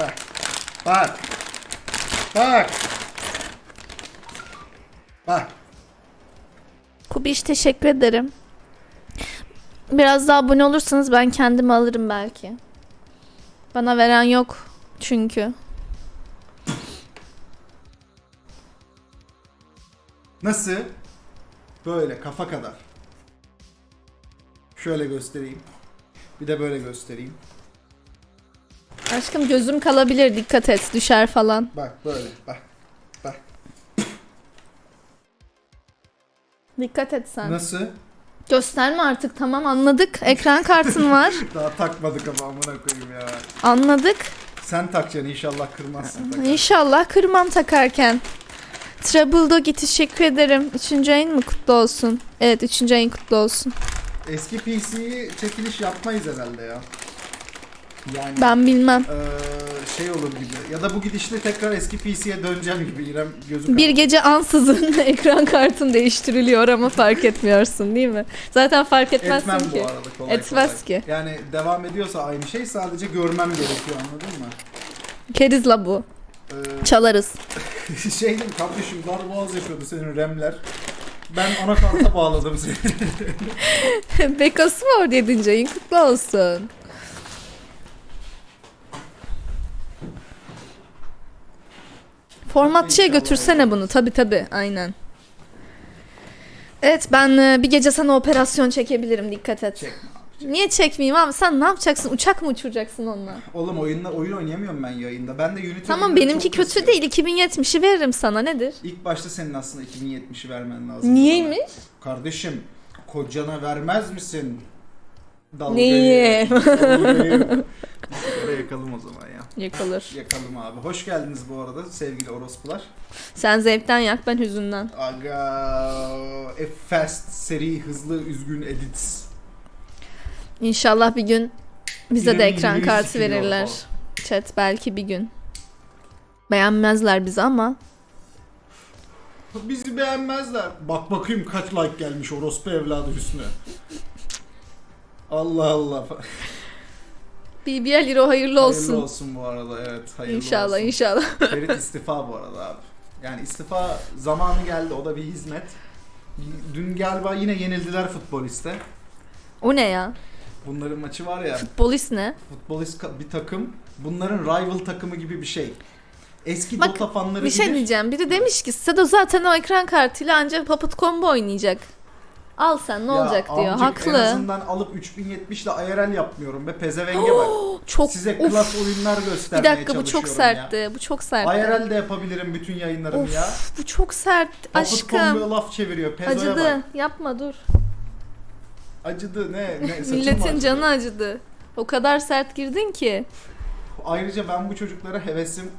bak. Bak. Bak. Bak. Kubiş teşekkür ederim. Biraz daha abone olursanız ben kendimi alırım belki. Bana veren yok çünkü. Nasıl? Böyle kafa kadar. Şöyle göstereyim. Bir de böyle göstereyim. Aşkım gözüm kalabilir dikkat et düşer falan. Bak böyle bak. Bak. Dikkat et sen. Nasıl? Gösterme artık tamam anladık. Ekran kartın var. Daha takmadık ama amına koyayım ya. Anladık. Sen takacaksın inşallah kırmazsın. takar. İnşallah kırmam takarken. Trouble Doggy teşekkür ederim. Üçüncü ayın mı kutlu olsun? Evet üçüncü ayın kutlu olsun. Eski PC'yi çekiliş yapmayız herhalde ya. Yani Ben bilmem. eee, şey olur gibi. Ya da bu gidişle tekrar eski PC'ye döneceğim gibi İrem gözü Bir gece ansızın ekran kartın değiştiriliyor ama fark etmiyorsun değil mi? Zaten fark etmezsin Etmem ki. bu arada kolay Etmez kolay. ki. Yani devam ediyorsa aynı şey sadece görmem gerekiyor anladın mı? Kerizla bu. Eee, Çalarız. şey dedim kardeşim dar boğaz yapıyordu senin remler. Ben anakarta bağladım seni. Bekası var 7. ayın kutlu olsun. Formatçıya götürsene bunu. Tabi tabi aynen. Evet ben e, bir gece sana operasyon çekebilirim dikkat et. Çekme Niye çekmeyeyim abi sen ne yapacaksın? Uçak mı uçuracaksın onunla? Oğlum oyunla oyun oynayamıyorum ben yayında. Ben de Unity Tamam benimki kötü kasıyor. değil 2070'i veririm sana nedir? İlk başta senin aslında 2070'i vermen lazım. Niyeymiş? Kardeşim kocana vermez misin? Dalgayı. Neyi? Yakalım o zaman ya. Yakılır. Yakalım abi. Hoş geldiniz bu arada sevgili orospular. Sen zevkten yak ben hüzünden. Aga a fast seri hızlı üzgün edits. İnşallah bir gün bize de ekran kartı verirler. Chat belki bir gün. Beğenmezler bizi ama. Bizi beğenmezler. Bak bakayım kaç like gelmiş orospu evladı Hüsnü. Allah Allah. BBL Hero hayırlı olsun. Hayırlı olsun bu arada evet. Hayırlı inşallah olsun. inşallah. Ferit istifa bu arada abi. Yani istifa zamanı geldi o da bir hizmet. Dün galiba yine yenildiler futboliste. O ne ya? Bunların maçı var ya Polis ne? futbolist bir takım. Bunların rival takımı gibi bir şey. Eski Bak, Dota fanları Bir şey bilir. diyeceğim. Biri demiş ki Sedo zaten o ekran kartıyla ancak Puppet Combo oynayacak. Al sen ne Ya olacak diyor. amcık, Haklı. En azından alıp 3070 ile IRL yapmıyorum be pezevenge bak. Çok Size of. klas oyunlar Bir göstermeye dakika bu çok çalışıyorum ya. sertti. Bu çok sertti. IRL de yapabilirim bütün yayınlarımı Of, ya. Bu çok sert. Aşkım. Combo'ya laf çeviriyor. Pezo'ya Acıdı. bak. Yapma dur. Acıdı ne? ne saçım Milletin acıdı. canı acıdı. O kadar sert girdin ki. Ayrıca ben bu çocuklara hevesim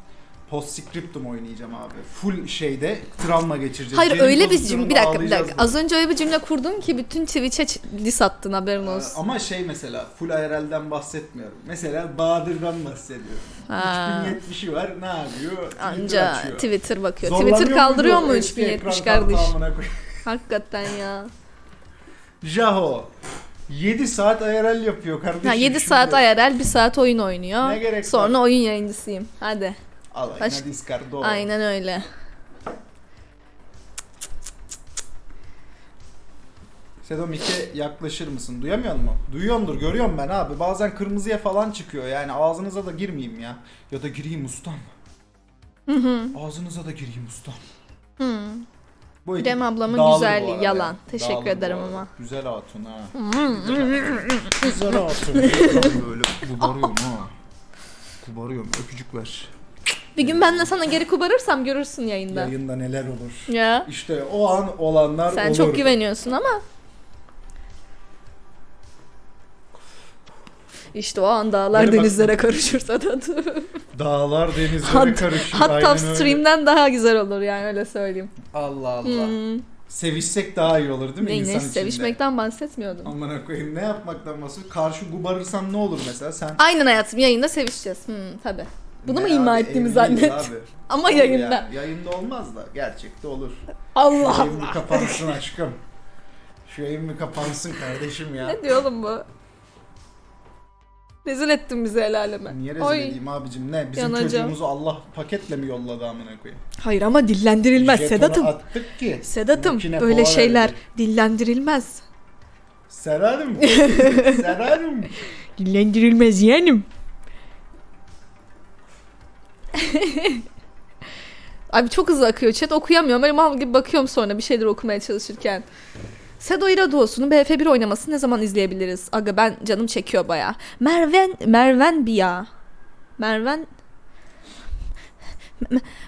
postscriptum oynayacağım abi. Full şeyde travma geçireceğiz. Hayır Benim öyle bir cümle. Bir dakika bir dakika. da. Az önce öyle bir cümle kurdum ki bütün Twitch'e diss attın haberin Ee, olsun. Ama şey mesela full IRL'den bahsetmiyorum. Mesela Bahadır'dan bahsediyorum. Ha. 3070'i var ne yapıyor? Twitter Anca açıyor. Twitter bakıyor. Zorlanıyor Twitter kaldırıyor mu o eski 3070 ekran kardeş? Hakikaten ya. Jaho 7 saat IRL yapıyor kardeşim. Ha 7 şimdi. saat IRL, 1 saat oyun oynuyor. Ne gerek Sonra var? oyun yayıncısıyım. Hadi. Alayına Baş- discardo. Aynen öyle. Sedo Mik'e yaklaşır mısın? Duyamıyor musun? Duyuyordur, görüyorum ben abi. Bazen kırmızıya falan çıkıyor yani ağzınıza da girmeyeyim ya. Ya da gireyim ustam. Hı hı. Ağzınıza da gireyim ustam. Hı. Bu İrem ablamın güzelliği yalan. ya. Teşekkür Dağılır ederim ama. Güzel hatun ha. Hı. Güzel hatun. Böyle kubarıyorum ha. Kubarıyorum. Öpücük ver. Bir gün ben de sana geri kubarırsam görürsün yayında. Yayında neler olur. Ya. İşte o an olanlar Sen olur. çok güveniyorsun ama. İşte o an dağlar Böyle bak- denizlere karışırsa da. Dağlar denizlere Hat, karışır. hatta aynen öyle. stream'den daha güzel olur yani öyle söyleyeyim. Allah Allah. Hmm. Sevişsek daha iyi olur değil mi Ne, insan ne içinde? sevişmekten bahsetmiyordum. Amına koyayım ne yapmaktan bahsediyor? Karşı gubarırsan ne olur mesela sen? Aynen hayatım yayında sevişeceğiz. Hmm, tabi. Bunu mu ima ettiğimi evliyiz zannet? abi. Ama Olur yayında. ya, yayında olmaz da gerçekte olur. Allah Şu Allah. kapansın aşkım. Şu yayın bir kapansın kardeşim ya. Ne diyor oğlum bu? Rezil ettin bizi el aleme. Niye rezil Oy. edeyim abicim ne? Bizim Yanacağım. çocuğumuzu Allah paketle mi yolladı amına koyayım? Hayır ama dillendirilmez Jetonu Sedat'ım. attık ki. Sedat'ım böyle şeyler verecek. dillendirilmez. Serarım. Serarım. Dillendirilmez yeğenim. Abi çok hızlı akıyor chat okuyamıyorum. Böyle mal gibi bakıyorum sonra bir şeyler okumaya çalışırken. Sedo İradoğu'sunun BF1 oynamasını ne zaman izleyebiliriz? Aga ben canım çekiyor baya. Merven, Merven Biya. Merven...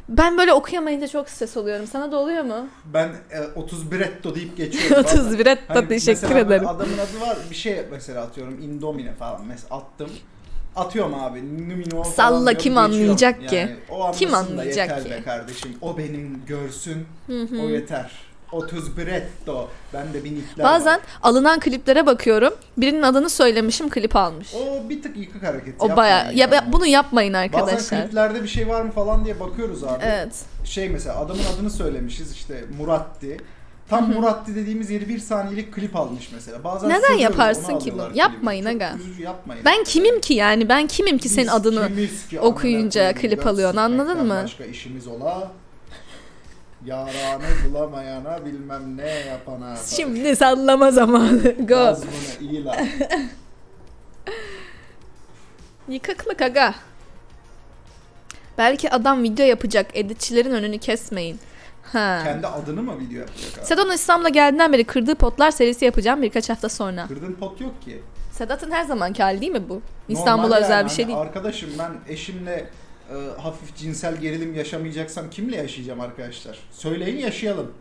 Ben böyle okuyamayınca çok stres oluyorum. Sana da oluyor mu? Ben e, 31 etto deyip geçiyorum. 31 et Hani teşekkür mesela ederim. Adamın adı var bir şey mesela atıyorum Indomine falan mesela attım. Atıyorum abi. Numino Salla, diyorum, kim anlayacak ki? Yani o Kim anlayacak yeter ki? be kardeşim. O benim görsün. Hı hı. O yeter. 31 etto. Ben de bir nickler Bazen var. alınan kliplere bakıyorum. Birinin adını söylemişim klip almış. O bir tık yıkık hareket. O baya ya yani. bunu yapmayın Bazen arkadaşlar. kliplerde bir şey var mı falan diye bakıyoruz abi. Evet. Şey mesela adamın adını söylemişiz işte Muratti. Tam Muratti dediğimiz yeri bir saniyelik klip almış mesela. Bazen Neden yaparsın onu ki bunu? alıyorlar klibi. Yapmayın Çok aga. üzücü, yapmayın. Ben kimim ki yani? Ben kimim ki senin Biz adını kimiz ki okuyunca amına koyayım, klip alıyorsun, anladın mı? Başka işimiz ola. Yaranı bulamayana bilmem ne yapana. Şimdi sallama zamanı. Go. İyi lan. Yıkıklık aga. Belki adam video yapacak. Editçilerin önünü kesmeyin. Ha. Kendi adını mı video yapacak abi? Sedat'ın İstanbul'a geldiğinden beri kırdığı potlar serisi yapacağım birkaç hafta sonra. Kırdığın pot yok ki. Sedat'ın her zamanki hali değil mi bu? Normal İstanbul'a özel yani. bir şey Hani değil. Arkadaşım ben eşimle e, hafif cinsel gerilim yaşamayacaksam kimle yaşayacağım arkadaşlar? Söyleyin yaşayalım.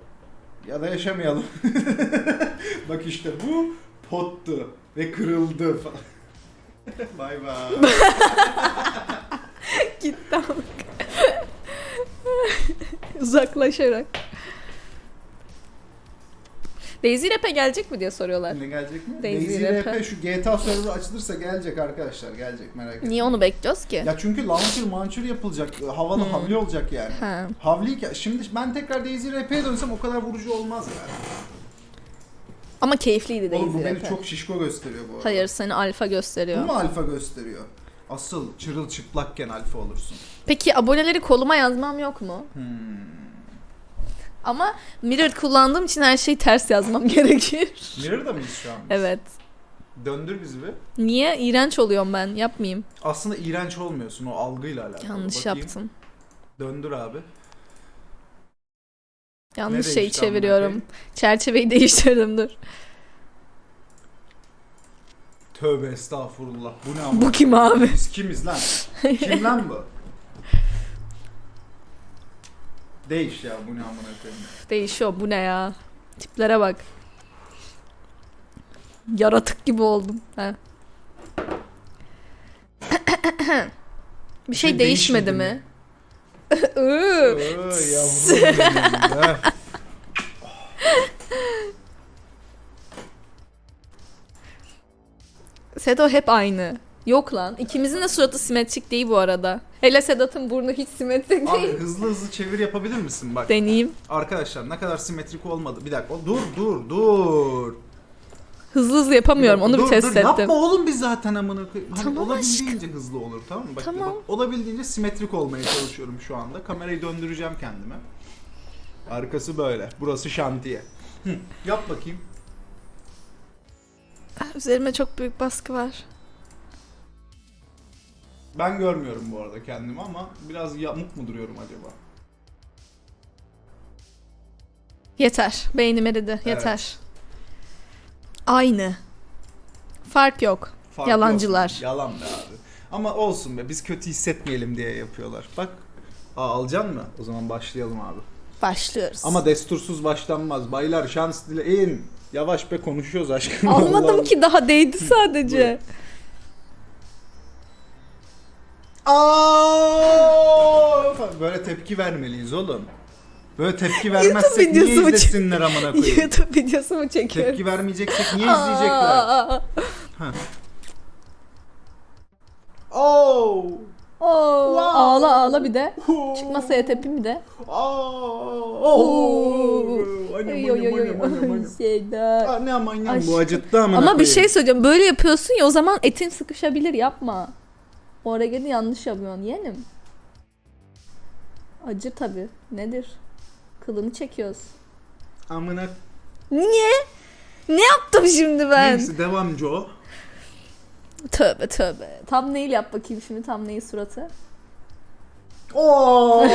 Ya da yaşamayalım. Bak işte bu pottu ve kırıldı falan. bay bay. Gitti ama. Uzaklaşarak. Daisy Rap'e gelecek mi diye soruyorlar. ne gelecek mi? Daisy Daisy Rap'e. Rap'e şu GTA server açılırsa gelecek arkadaşlar. Gelecek merak etmeyin. Niye onu bekliyoruz ki? Ya çünkü launcher mancher yapılacak. Havalı Hmm. havli olacak yani. Ha. Havli şimdi ben tekrar Daisy Rap'e dönsem o kadar vurucu olmaz yani. Ama keyifliydi Daisy Oğlum bu beni Rap'e. çok şişko gösteriyor bu arada. Hayır seni alfa Bu gösteriyor. mu alfa gösteriyor? Asıl çırılçıplakken alfa olursun. Peki aboneleri koluma yazmam yok mu? Hmm. Ama Mirror kullandığım için her şeyi ters yazmam gerekir. Mirror'da mıyız şu an? biz? evet. Döndür bizi bir. Niye? İğrenç oluyorum ben. Yapmayayım. Aslında iğrenç olmuyorsun o algıyla alakalı. Yanlış Bakayım. yaptım. Döndür abi. Yanlış amına çeviriyorum. Çerçeveyi değiştirdim dur. Tövbe estağfurullah. Bu ne ama? Bu kim abi? Biz kimiz lan? Kim lan bu? Değiş ya bu ne amına koyayım. Değişiyor. Bu ne ya? Tiplere bak. Yaratık gibi oldum. Ha. Bir şey şey değişmedi değişmedi mi? Iı. Oy yavrum benim be. Sedo hep aynı. Yok lan. İkimizin de suratı simetrik değil bu arada. Hele Sedat'ın burnu hiç simetrik Abi değil. hızlı hızlı çevir yapabilir misin? Bak Deneyeyim. arkadaşlar ne kadar simetrik olmadı. Bir dakika. Dur dur dur. Hızlı hızlı yapamıyorum. Onu dur, bir test dur, ettim. Yapma oğlum biz zaten amına koyayım. Hani Tamam olabildiğince hızlı olur tamam mı? Bak, Tamam. bak, olabildiğince simetrik olmaya çalışıyorum şu anda. Kamerayı döndüreceğim kendime. Arkası böyle. Burası şantiye. Hı, yap bakayım. Ah, Üzerime çok büyük baskı var. Ben görmüyorum bu arada kendimi ama biraz yamuk mu duruyorum acaba? Yeter. Beynim eridi. Yeter. Aynı. Fark yok. Fark Yalancılar. yok. Yalan be abi. Ama olsun be biz kötü hissetmeyelim diye yapıyorlar. Bak. Aa, alacaksın mı? O zaman başlayalım abi. Başlıyoruz. Ama destursuz başlanmaz. Baylar şans dileyin. Yavaş be konuşuyoruz aşkım. Almadım Allah ki daha değdi sadece. Aa! Böyle tepki vermeliyiz oğlum. Böyle tepki vermezsek niye videosu mu çek- izlesinler amına koyayım? YouTube videosu mu çekiyorum? Tepki vermeyeceksek niye izleyecekler? Aa, Oo! Oo, Wow. ağla ağla bir de. Çık masaya tepin bir de. Seda. Anam anam bu acıttı amına Ama bir şey söyleyeceğim. Böyle yapıyorsun ya o zaman etin sıkışabilir yapma. O hareketi yanlış yapıyorsun yeğenim. Acı tabi. Nedir? Kılını çekiyoruz. Amına Niye? Ne yaptım şimdi ben? Neyse devam Joe. Tövbe tövbe. Tam neyle yap bakayım şimdi tam neyi suratı. Oo.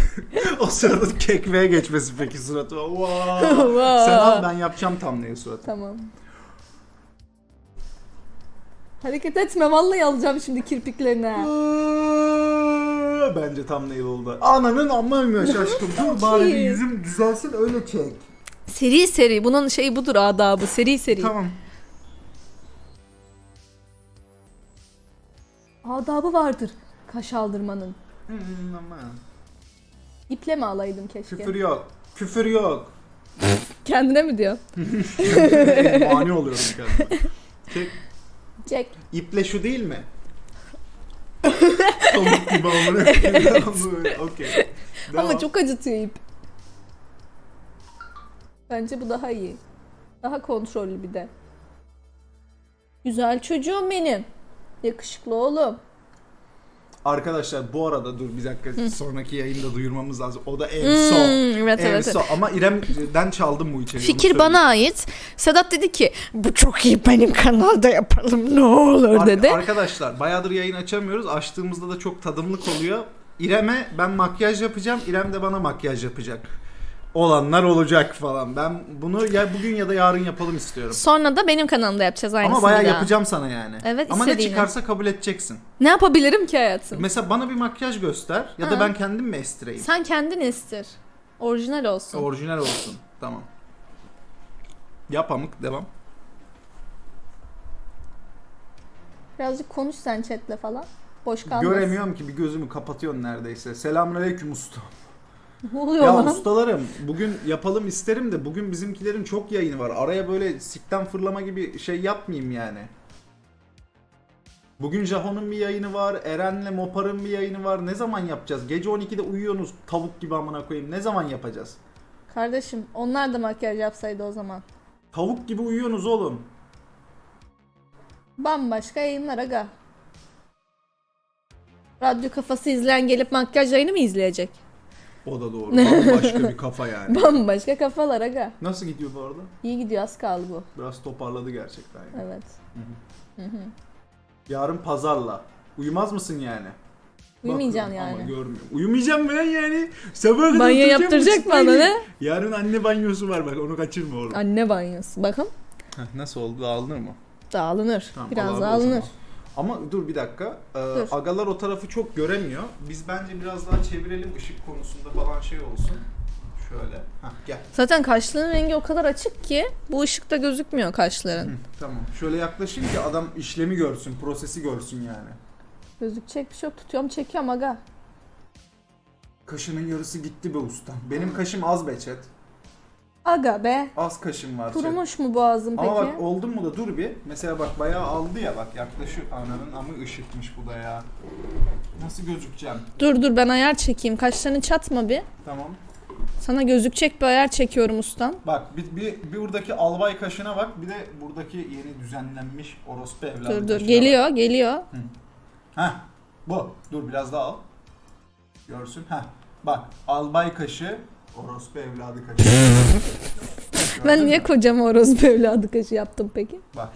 o sırada kekmeye geçmesi peki suratı. Wow. Sen al ben yapacağım tam neyi suratı. Tamam. Hareket etme vallahi alacağım şimdi kirpiklerine. Bence tam nail oldu. Ananın amma şaşkın. Dur bari bir yüzüm düzelsin öyle çek. Seri seri bunun şeyi budur adabı seri seri. Tamam. Adabı vardır kaş aldırmanın. Hmm, ama. İple mi alaydım keşke? Küfür yok. Küfür yok. Kendine mi diyor? Mani oluyorum kendime. Çek. Jack. İple şu değil mi? Pamuk gibi amına koyayım. Okey. Ama Devam. çok acıtıyor ip. Bence bu daha iyi. Daha kontrollü bir de. Güzel çocuğum benim. Yakışıklı oğlum. Arkadaşlar bu arada dur bir dakika sonraki yayında duyurmamız lazım. O da en Hmm, son. evet en evet. son. Ama İrem'den çaldım bu içeriği. Fikir bana ait. Sedat dedi ki bu çok iyi benim kanalda yapalım ne olur Ar- dedi. Arkadaşlar bayağıdır yayın açamıyoruz. Açtığımızda da çok tadımlık oluyor. İrem'e ben makyaj yapacağım. İrem de bana makyaj yapacak. Olanlar olacak falan. Ben bunu ya bugün ya da yarın yapalım istiyorum. Sonra da benim kanalımda yapacağız aynısını Ama bayağı daha. yapacağım sana yani. Evet, Ama ne istediğini. çıkarsa kabul edeceksin. Ne yapabilirim ki hayatım? Mesela bana bir makyaj göster ya Ha. da ben kendim mi estireyim? Sen kendin istir. Orijinal olsun. Orijinal olsun. Tamam. Yap pamuk devam. Birazcık konuş sen chatle falan. Boş kalmasın. Göremiyorum ki bir gözümü kapatıyorsun neredeyse. Selamünaleyküm usta. Ne oluyor Ya lan? ustalarım bugün yapalım isterim de bugün bizimkilerin çok yayını var. Araya böyle sikten fırlama gibi şey yapmayayım yani. Bugün Jaho'nun bir yayını var, Eren'le Mopar'ın bir yayını var. Ne zaman yapacağız? Gece 12'de uyuyorsunuz tavuk gibi amına koyayım. Ne zaman yapacağız? Kardeşim onlar da makyaj yapsaydı o zaman. Tavuk gibi uyuyorsunuz oğlum. Bambaşka yayınlar aga. Radyo kafası izleyen gelip makyaj yayını mı izleyecek? O da doğru. Bambaşka bir kafa yani. Bambaşka kafalar aga. Nasıl gidiyor bu arada? İyi gidiyor az kaldı bu. Biraz toparladı gerçekten. Yani. Evet. Yarın pazarla. Uyumaz mısın yani? Uyumayacaksın Bakıyorum yani. Ama görmüyorum. Uyumayacağım ben yani. Sabah kadar Banyo oturacağım, yaptıracak mı ısıtmayı. ana ne? Yarın anne banyosu var bak onu kaçırma oğlum. Anne banyosu. Bakın Heh, nasıl oldu dağılır mı? dağılınır. Tamam, Biraz emanet. Ama dur bir dakika. Ee, Dur. Agalar o tarafı çok göremiyor. Biz bence biraz daha çevirelim ışık konusunda falan şey olsun. Şöyle. Hah gel. Zaten kaşların rengi o kadar açık ki bu ışıkta gözükmüyor kaşların. Tamam. Şöyle yaklaşayım ki adam işlemi görsün, prosesi görsün yani. Gözükecek bir şey yok. Tutuyorum çekiyorum aga. Kaşının yarısı gitti be usta. Benim kaşım az be chat. Aga be. Az kaşım var. Kurumuş mu boğazın peki? Ama bak oldu mu da dur bir. Mesela bak bayağı aldı ya bak yaklaşıyor. Ananın amı ışıkmış bu da ya. Nasıl gözükeceğim? Dur dur ben ayar çekeyim. Kaşlarını çatma bir. Tamam. Sana gözükecek bir ayar çekiyorum ustam. Bak bir, bir, bir buradaki albay kaşına bak bir de buradaki yeni düzenlenmiş orospu evladı Dur dur geliyor geliyor. Bak. Heh bu. Dur biraz daha al. Görsün. Heh. Bak albay kaşı orospu evladı kaşı. Ben niye mü? kocama orospu evladı kaşı yaptım peki? Bak.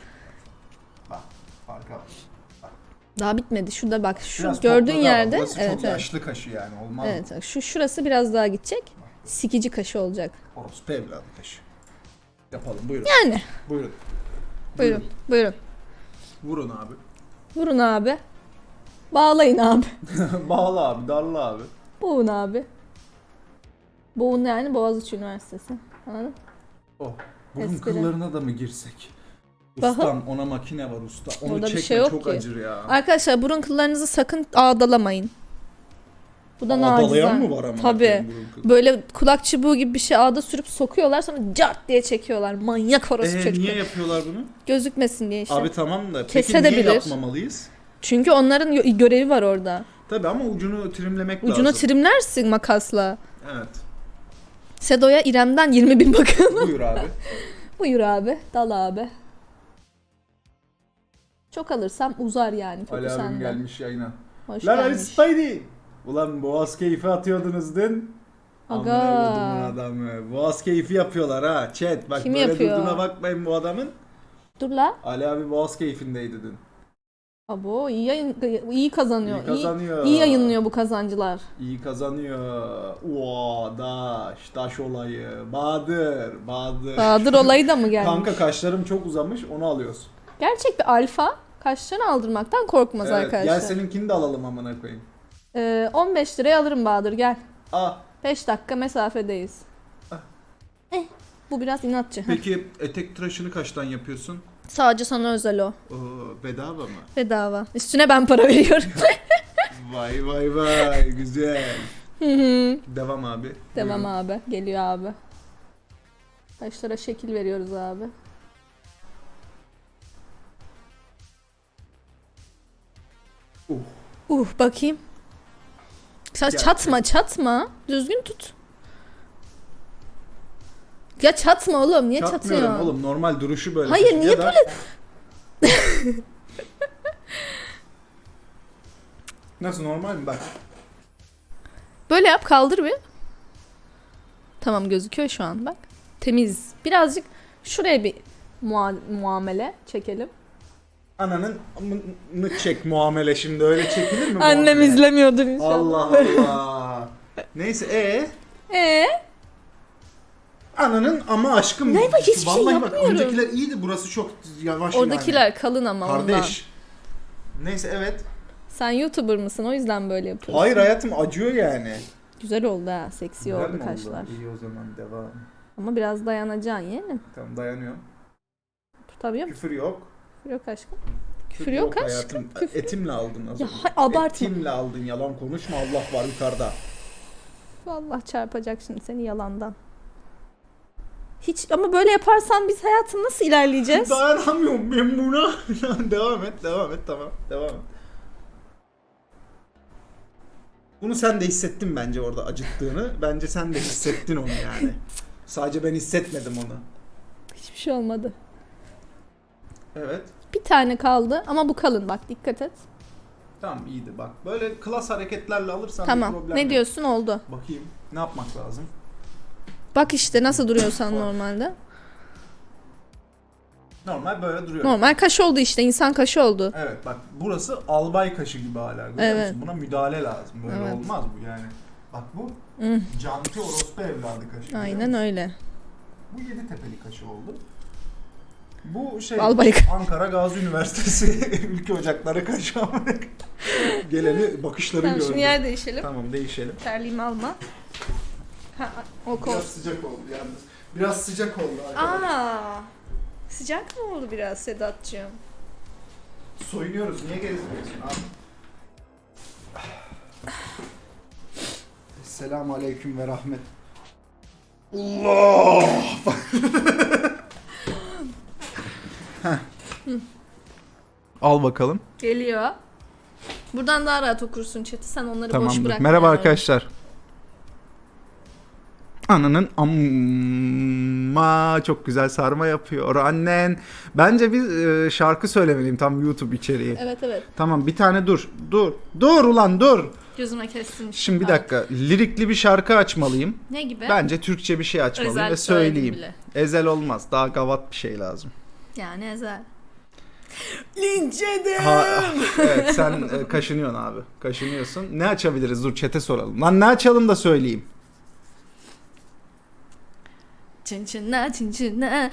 Bak. Farka bak. Daha bitmedi. Şurada bak şu Biraz gördüğün topladı ama yerde. Burası Evet çok evet. yaşlı kaşı yani olmaz? Evet bak şu şurası biraz daha gidecek. Sikici kaşı olacak. Orospu evladı taşı. Yapalım buyurun. Yani Buyurun. buyurun buyurun. Vurun abi. Vurun abi. Bağlayın abi. Bağla abi, darla abi. Boğun abi. Boğun yani Boğaziçi Üniversitesi. Anladın? Oh. Burun Espri. kıllarına da mı girsek? Bakın. Ustam ona makine var usta. Onu Orada bir çekme şey yok çok ki. acır ya. Arkadaşlar burun kıllarınızı sakın ağdalamayın. Bu da Ağdalayan mı var ama? Tabii. Böyle kulak çubuğu gibi bir şey ağda sürüp sokuyorlar sonra cart diye çekiyorlar. Manyak orası Ee, çocuklar. niye yapıyorlar bunu? Gözükmesin diye işte. Abi tamam da peki Kese de niye bilir. yapmamalıyız? Çünkü onların yo- görevi var orada. Tabii ama ucunu trimlemek Ucunu lazım. trimlersin makasla. Evet. Sedo'ya İrem'den 20 bin bakın. Buyur abi. Buyur abi. Dal abi. Çok alırsam uzar yani. Foku Ali abim gelmiş yayına. Hoş Lan Ali gelmiş. Spidey. Ulan boğaz keyfi atıyordunuz dün. Aga. Amına kodumun adamı. Boğaz keyfi yapıyorlar ha. Chat bak Kim böyle yapıyor? durduğuna bakmayın bu adamın. Dur la. Ali abi boğaz keyfindeydi dün. Abo iyi, yayın, iyi kazanıyor. İyi kazanıyor. İyi, iyi yayınlıyor bu kazancılar. İyi kazanıyor. Uaa daş, daş olayı. Bahadır, Bahadır. Bahadır olayı da mı gelmiş? Kanka kaşlarım çok uzamış onu alıyoruz. Gerçek bir alfa kaşlarını aldırmaktan korkmaz Evet, arkadaşlar. gel seninkini de alalım amına koyayım. Ee, 15 liraya alırım Bahadır gel. Aa, 5 dakika mesafedeyiz. Ah. Eh, bu biraz inatçı. Peki etek tıraşını kaçtan yapıyorsun? Sadece sana özel o. Oo, bedava mı? Bedava. Üstüne ben para veriyorum. Vay vay vay güzel. Hı hı. Devam abi. Devam Buyurun. abi. Geliyor abi. Kaşlara şekil veriyoruz abi. Uh. Uh bakayım. Sen çatma çatma. Düzgün tut. Ya çatma oğlum. Niye Çatmıyorum çatıyorsun? oğlum normal duruşu böyle. Hayır, Ya niye da- Nasıl normal mi bak. Böyle yap kaldır bir. Tamam gözüküyor şu an bak. Temiz. Birazcık şuraya bir mua- muamele çekelim. Ananın mı çek muamele şimdi öyle çekilir mi Annem muamele? izlemiyordur inşallah. Allah Allah. Neyse e Ee? Ananın ama aşkım. Ne var? Hiçbir şey Vallahi bak yapmıyorum. öncekiler iyiydi burası çok yavaş Oradakiler kalın ama yani. ondan. Kardeş. Neyse evet. Sen YouTuber mısın? O yüzden böyle yapıyorsun. Hayır hayatım acıyor yani. Güzel oldu ha. Seksi Güzel oldu mi kaşlar. İyi o zaman devam. Ama biraz dayanacaksın yeğenim. Tamam dayanıyorum. Tutabiliyor musun? Küfür yok. Küfür yok aşkım. Küfür yok aşkım. hayatım. Küfür. Etimle aldın az Ya önce. hay- abartma. Etimle aldın yalan konuşma Allah var yukarıda. Vallahi çarpacak şimdi seni yalandan. Hiç ama böyle yaparsan biz hayatın nasıl ilerleyeceğiz? Dayanamıyorum ben buna. devam et devam et tamam devam et. Bunu sen de hissettin bence orada acıttığını. Bence sen de hissettin onu yani. Sadece ben hissetmedim onu. Hiçbir şey olmadı. Evet. Bir tane kaldı ama bu kalın bak dikkat et. Tamam iyiydi bak. Böyle klas hareketlerle alırsan bir tamam. problem Ne yok. diyorsun oldu. Bakayım. Ne yapmak lazım? Bak işte nasıl duruyorsan normalde. Normal böyle duruyor. Normal kaş oldu işte insan kaşı oldu. Evet bak burası albay kaşı gibi hala. Görüyor Evet. musun? Buna müdahale lazım. Böyle Evet. olmaz bu yani. Bak bu Hı, canti orospu evladı kaşı. görüyor aynen musun? öyle. Bu yedi tepeli kaşı oldu. Bu şey Albay kaşı. Ankara Gazi Üniversitesi Ülke Ocakları kaşı. Geleni bakışları Tamam gördüm. şimdi yer değişelim. Tamam değişelim. Terliğimi alma. Ha, o kol. Biraz sıcak oldu yalnız. Biraz sıcak oldu arkadaşlar. Aa, sıcak mı oldu biraz Sedat'cığım? Soyunuyoruz. Niye gezmiyorsun abi? Selamun aleyküm ve rahmet. Allah! Al bakalım. Geliyor. Buradan daha rahat okursun chat'i. Sen onları boş Tamamdır. bırak. Merhaba yani. arkadaşlar. Ananın amma çok güzel sarma yapıyor annen. Bence bir e, şarkı söylemeliyim tam YouTube içeriği. Evet evet. Tamam bir tane dur. Dur. Dur ulan dur. Gözüme kestin. Şimdi bir dakika. Lirikli bir şarkı açmalıyım. Ne gibi? Bence Türkçe bir şey açmalıyım Özel ve söyleyeyim. bile. Ezel olmaz. Daha gavat bir şey lazım. Yani ezel. Linç edin. Ha, evet sen e, kaşınıyorsun abi. Kaşınıyorsun. Ne açabiliriz? Dur çete soralım. Lan ne açalım da söyleyeyim. Çinle çin çinle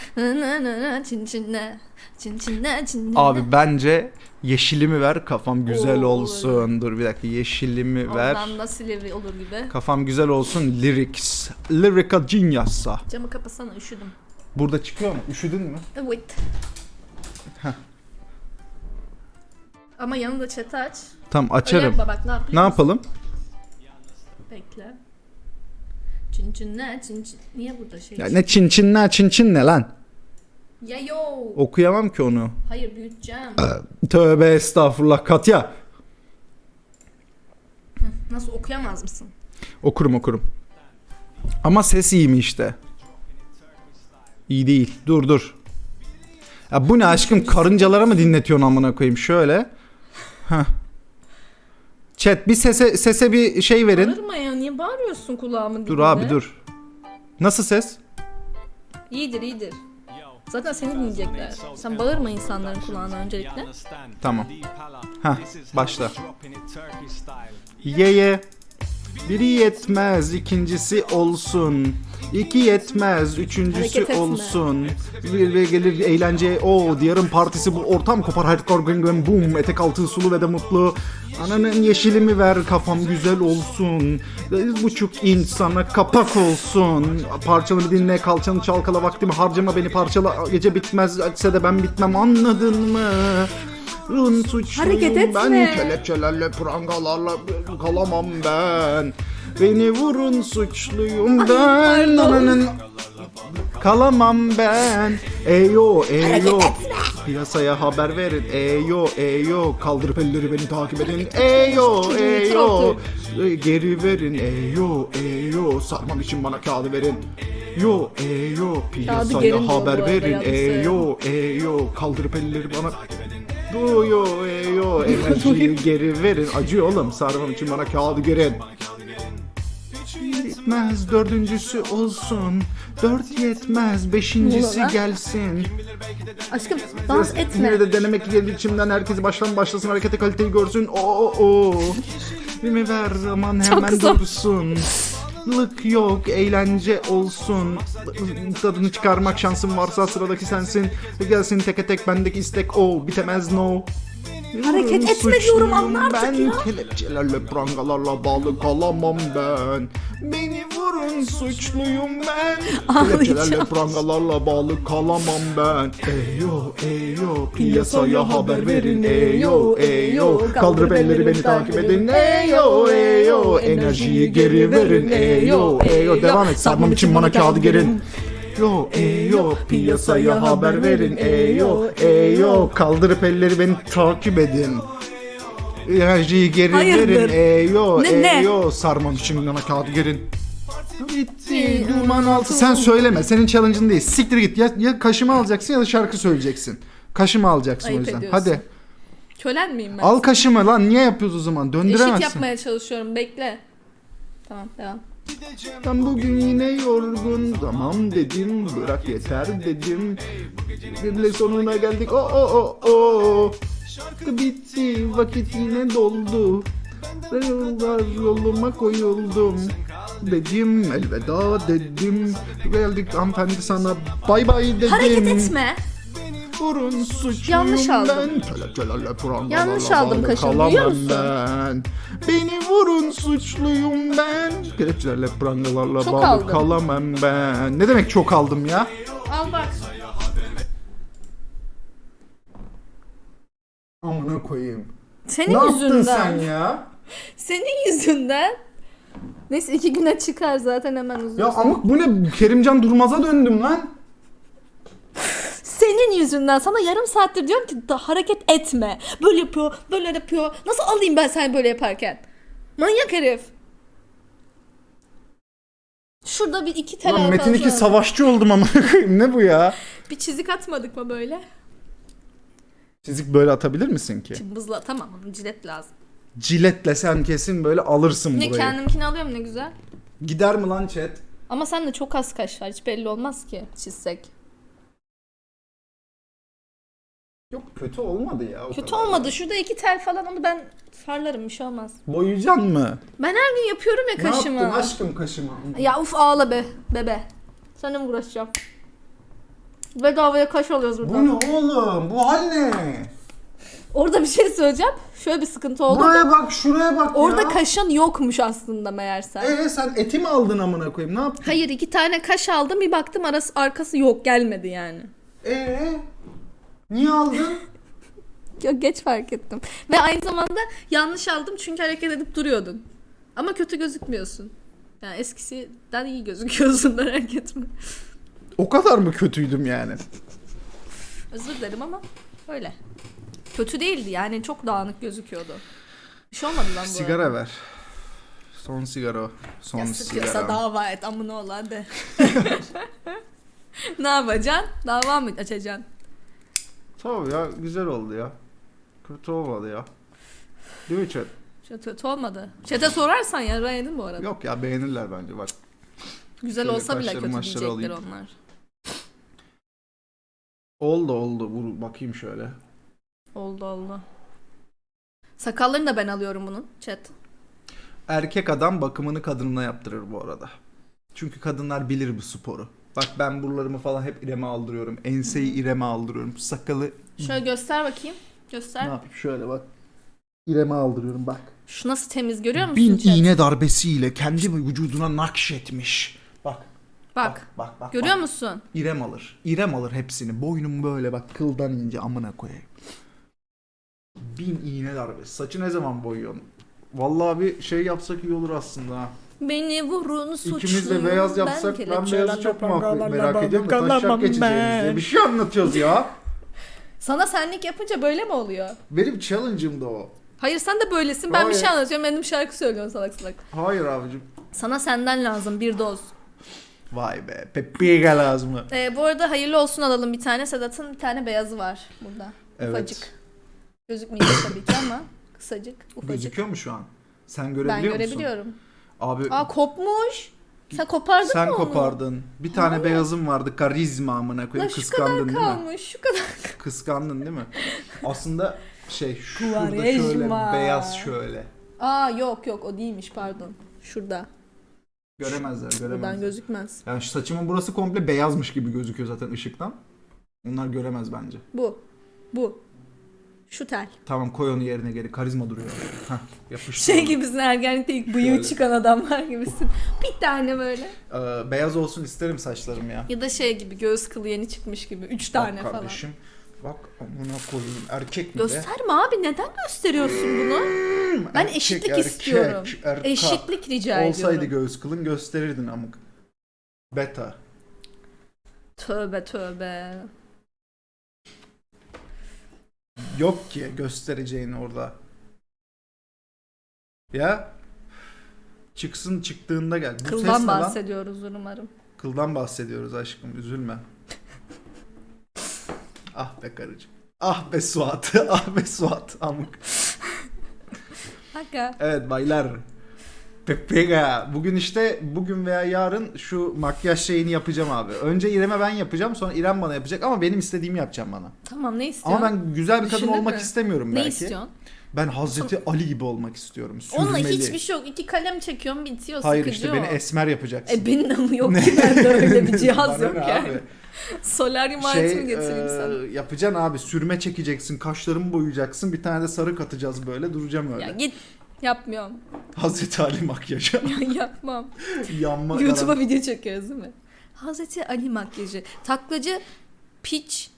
çin çinle. Abi bence yeşilimi ver kafam güzel Oo, olsun. Dur bir dakika yeşilimi ver. Oradan da silivri olur gibi. Kafam güzel olsun. Lyrics. Lyrical genius'a. Camı kapasana üşüdüm. Burada çıkıyor mu? Üşüdün mü? Evet. Ama yanında chat'i aç. Tamam Öyle açarım. yapma bak ne yap Ne yapalım? Bekle. Çin çinle çin çin. Niye burada şey? Ya ne çin çin ne lan? Ya yo. Okuyamam ki onu. Hayır büyüteceğim. Tövbe estağfurullah Katya. Nasıl okuyamaz mısın? Okurum okurum. Ama ses iyi mi işte? İyi değil. Dur dur. Ya bu ne aşkım karıncalara mı dinletiyorsun amına koyayım şöyle. Heh. Chat bir sese sese bir şey verin. Bağırma ya niye bağırıyorsun kulağımın dibinde? Dur abi dur. Nasıl ses? İyidir iyidir. Zaten seni dinleyecekler. Sen bağırma insanların kulağına öncelikle. Tamam. Heh, başla. Ye ye. Biri yetmez, ikincisi olsun. İki yetmez, üçüncüsü Hareket etme. olsun. Bir ve gelir eğlence, o diyarın partisi bu ortam kopar hardcore gün gün boom. Etek altı sulu ve de mutlu. Ananın yeşilimi ver kafam güzel olsun. Bir buçuk inç sana kapak olsun. Parçanı dinle kalçanı çalkala vaktimi harcama beni parçala. Gece bitmez etse de ben bitmem anladın mı? Rın suçluyum Hareket etme. ben kelepçelerle prangalarla kalamam ben. Beni vurun suçluyum ben. kalamam ben. Eyo eyo. Piyasaya haber verin. Eyo eyo. Kaldırıp elleri beni takip edin. Eyo eyo. itirafı. E, Geri verin. Eyo eyo. Sarmam için bana kağıdı verin. Yo eyo. Piyasaya haber verin. Eyo eyo. Kaldırıp elleri bana Duyo eyo enerjiyi geri verin. Acıyor oğlum sarmam için bana kağıdı gerin. Yetmez dördüncüsü olsun. Dört yetmez beşincisi lan? gelsin. Aşkım dans etme. Yine de denemek geldi içimden herkes baştan başlasın harekete kaliteyi görsün. Oo o. Rimi ver aman hemen dursun. Lık yok, eğlence olsun. Tadını çıkarmak şansın varsa sıradaki sensin. Gelsin teke tek bendeki istek o. Bitemez no. Hareket etme diyorum, anla artık ben. ya. Kelepçelerle prangalarla bağlı kalamam ben. Beni vurun suçluyum ben. Kelepçelerle prangalarla bağlı kalamam ben. Eyo eyo piyasaya haber verin. Eyo eyo kaldırıp elleri beni takip edin. Eyo eyo enerjiyi geri verin. Eyo eyo devam et sarmam için bana kağıdı gerin. Yo eyo piyasaya haber verin. Eyo eyo kaldırıp elleri beni takip edin. Enerjiyi geri Hayırdır? verin. Eyo Ne, ne? eyo sarmam için bana kağıdı gerin. Bitti duman altı. Sen söyleme. Senin challenge'ın değil. Siktir git. Ya, ya kaşımı alacaksın ya da şarkı söyleyeceksin. Kaşımı alacaksın Ayıp o yüzden. ediyorsun. Hadi. Kölen miyim ben? Al kaşımı lan. Niye yapıyoruz o zaman? Döndüremezsin. Eşit yapmaya çalışıyorum bekle. Tamam devam. Ben bugün yine yorgun. Tamam dedim bırak yeter dedim. Bile sonuna geldik. O o o o Şarkı bitti vakit yine doldu. Yollar yoluma koyuldum. Dedim elveda dedim. Geldik hanımefendi sana. Bay bay dedim. Hareket etme. Vurun suçluyum Yanlış aldım. ben Kelepçelerle prangalarla Yanlış aldım bağlı kaşını, kalamam biliyor musun? ben Beni vurun suçluyum ben Kelepçelerle prangalarla Çok bağlı aldım. kalamam ben Ne demek çok aldım ya Al bak. Amına koyayım Senin Ne yaptın yüzünden. sen ya Senin yüzünden. Neyse iki güne çıkar zaten hemen uzun. Ya amık bu ne Kerimcan Durmaz'a döndüm lan Senin yüzünden sana yarım saattir diyorum ki da hareket etme. Böyle yapıyor, böyle yapıyor. Nasıl alayım ben seni böyle yaparken? Manyak herif. Şurada bir iki tel Lan al Metin 2 fazla. savaşçı oldum koyayım ne bu ya Bir çizik atmadık mı böyle? Çizik böyle atabilir misin ki? Cımbızla tamam cilet lazım. Ciletle sen kesin böyle alırsın Ne burayı kendimkini alıyorum ne güzel. Gider mi lan chat? Ama sen de çok az kaş var. Hiç belli olmaz ki çizsek. Yok kötü olmadı ya. o Kötü kadar. olmadı. Şurada iki tel falan onu ben farlarım bir şey olmaz. Boyayacaksın mı? Ben her gün yapıyorum ya Ne kaşımı. yaptın aşkım kaşıma? Ya uf ağla be bebe. Seninle mi uğraşacağım? Bedavaya kaş alıyoruz burada. Bu ne oğlum? Bu hal ne? Orada bir şey söyleyeceğim. Şöyle bir sıkıntı oldu. Buraya bak, şuraya bak Orada ya. kaşın yokmuş aslında meğerse. Ee sen eti mi aldın amına koyayım? Ne yaptın? Hayır iki tane kaş aldım bir baktım arası arkası yok gelmedi yani. Ee? Niye aldın? Yok geç fark ettim. Ve aynı zamanda yanlış aldım çünkü hareket edip duruyordun. Ama kötü gözükmüyorsun. Yani eskisinden iyi gözüküyorsun merak etme. o kadar mı kötüydüm yani? Özür dilerim ama öyle. Kötü değildi yani çok dağınık gözüküyordu. Bir şey olmadı lan bu arada. Sigara ver. Son sigara. o. Son Ya sıkıyorsa sigara. dava et amına olan de. ne yapacaksın? Dava mı açacaksın? Tamam ya güzel oldu ya. Kötü olmadı ya. Değil mi chat? Çok kötü olmadı. Çete sorarsan ya ben yedim bu arada. Yok ya beğenirler bence bak. Güzel şöyle olsa bile kaşları kötü maşları diyecekler alayım. onlar. Oldu oldu. Vur bakayım şöyle. Oldu oldu. Sakallarını da ben alıyorum bunun. Chat. Erkek adam bakımını kadınına yaptırır bu arada. Çünkü kadınlar bilir bu sporu. Bak ben buralarımı falan hep İrem'e aldırıyorum. Enseyi İrem'e aldırıyorum. Sakalı Şöyle göster bakayım. ne Göster. yapayım şöyle bak. İrem'e aldırıyorum bak. Şu nasıl temiz görüyor musun? Bin chat? iğne darbesiyle kendi vücuduna nakşetmiş. Bak. Bak. Bak bak. Görüyor bak. musun? İrem alır. İrem alır hepsini. Boynum böyle bak kıldan ince amına koyayım. Bin iğne darbesi. Saçı ne zaman boyuyorsun? Vallahi bir şey yapsak iyi olur aslında ha. Beni vurun suçluyum. İkimiz de beyaz yapsak ben, kelepçelerle beyazı çok mu merak ediyorum taşak geçeceğimiz diye ben. bir şey anlatıyoruz ya. Sana senlik yapınca böyle mi oluyor? Benim challenge'ım da o. Hayır sen de böylesin. Ben bir Hayır. şey anlatıyorum. Benim şarkı söylüyorsun salak salak. Hayır abicim. Sana senden lazım bir doz. Vay be. Peppiga lazım mı? Ee, bu arada hayırlı olsun alalım bir tane. Sedat'ın bir tane beyazı var burada. Evet. Ufacık. Gözükmeyecek tabii ki ama kısacık, ufacık. Gözüküyor mu şu an? Sen ben görebiliyor musun? görebiliyorum. Abi Aa kopmuş. Sen kopardın sen mı onu? kopardın. Bir tane Hayır. beyazım vardı. Karizma amına Lan koyayım. şu Kıskandın kadar değil mi? kalmış. Şu kadar. Kıskandın değil mi? Aslında şey şurada Quaresma. şöyle beyaz şöyle. Aa yok yok o değilmiş pardon. Şurada. Göremezler Buradan göremezler. gözükmez. Yani şu saçımın burası komple beyazmış gibi gözüküyor zaten ışıktan. Onlar göremez bence. Bu. Bu. Şu tel. Tamam koy onu yerine geri. Karizma duruyor. Hah yapıştır. Şey onu. gibisin ergenlikte ilk bıyığı Şöyle. çıkan adamlar gibisin. Bir tane böyle. Ee, beyaz olsun isterim saçlarım ya. Ya da şey gibi göğüs kılı yeni çıkmış gibi. Üç tane Bak falan. kardeşim. Bak amına koyayım. Erkek mi be? Gösterme abi neden gösteriyorsun bunu? Ben Erkek, eşitlik erkek, istiyorum. erka. Eşitlik rica Olsaydı ediyorum. göğüs kılın gösterirdin amık. Beta. Tövbe tövbe. Yok ki göstereceğin orada. Ya. Çıksın çıktığında gel. Bu ses ne Kıldan lan? bahsediyoruz umarım. Kıldan bahsediyoruz aşkım üzülme. ah be karıcığım. Ah be Suat. ah be Suat. Amık. Aga. Evet baylar. Pepega. Bugün işte bugün veya yarın şu makyaj şeyini yapacağım abi. Önce İrem'e ben yapacağım sonra İrem bana yapacak ama benim istediğimi yapacağım bana. Tamam ne istiyorsun? Ama ben güzel bir kadın Düşündün olmak mü? istemiyorum ne belki. istiyorsun? Ben Hazreti Ali gibi olmak istiyorum. Sürmeli. Onunla hiçbir şey yok. İki kalem çekiyorum bitiyor Hayır sıkıcı işte o. beni esmer yapacaksın. E benim ama yok ki bende öyle bir cihaz Bana yok ne yani. abi? Solaryum Şey aletimi getireyim e, sana. yapacaksın abi sürme çekeceksin kaşlarımı boyayacaksın bir tane de sarı katacağız böyle duracağım öyle. Ya git. Yapmıyorum. Hazreti Ali makyajı. Yapmam. Yanma. YouTube'a video çekiyoruz değil mi? Hazreti Ali makyajı. Taklacı piç.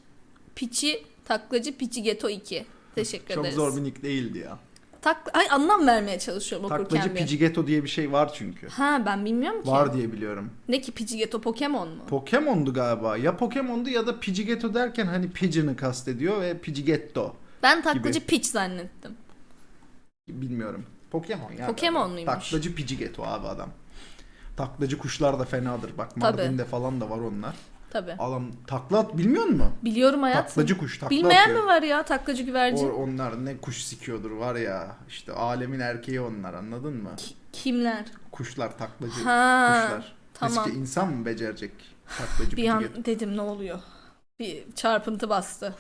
Piçi taklacı piçi geto 2. Teşekkür Çok ederiz. zor bir nick değildi ya. Tak Ay anlam vermeye çalışıyorum okurken Taklacı. Pijigeto diye bir şey var çünkü. Ha ben bilmiyorum ki. Var diye biliyorum. Ne ki Pidgeotto Pokemon mu? Pokemon'du galiba. Ya Pokemon'du ya da Pijigeto derken hani Pigeon'ı kastediyor ve Pijigetto. ben taklacı Peach zannettim. Bilmiyorum. Pokemon ya. Pokemon muymuş? Taklacı Pijigeto abi adam. Taklacı kuşlar da fenadır. Bak Tabii. Mardin'de falan da var onlar. Tabi. Adam takla at bilmiyor musun? Biliyorum hayat. Taklacı kuş takla Bilmeyen atıyor. mi var ya taklacı güvercin? O, onlar ne kuş sikiyordur var ya. İşte alemin erkeği onlar anladın mı? Kimler? Kuşlar taklacı Ha, kuşlar. tamam. Eski insan mı becerecek taklacı Bir an dedim ne oluyor? Bir çarpıntı bastı.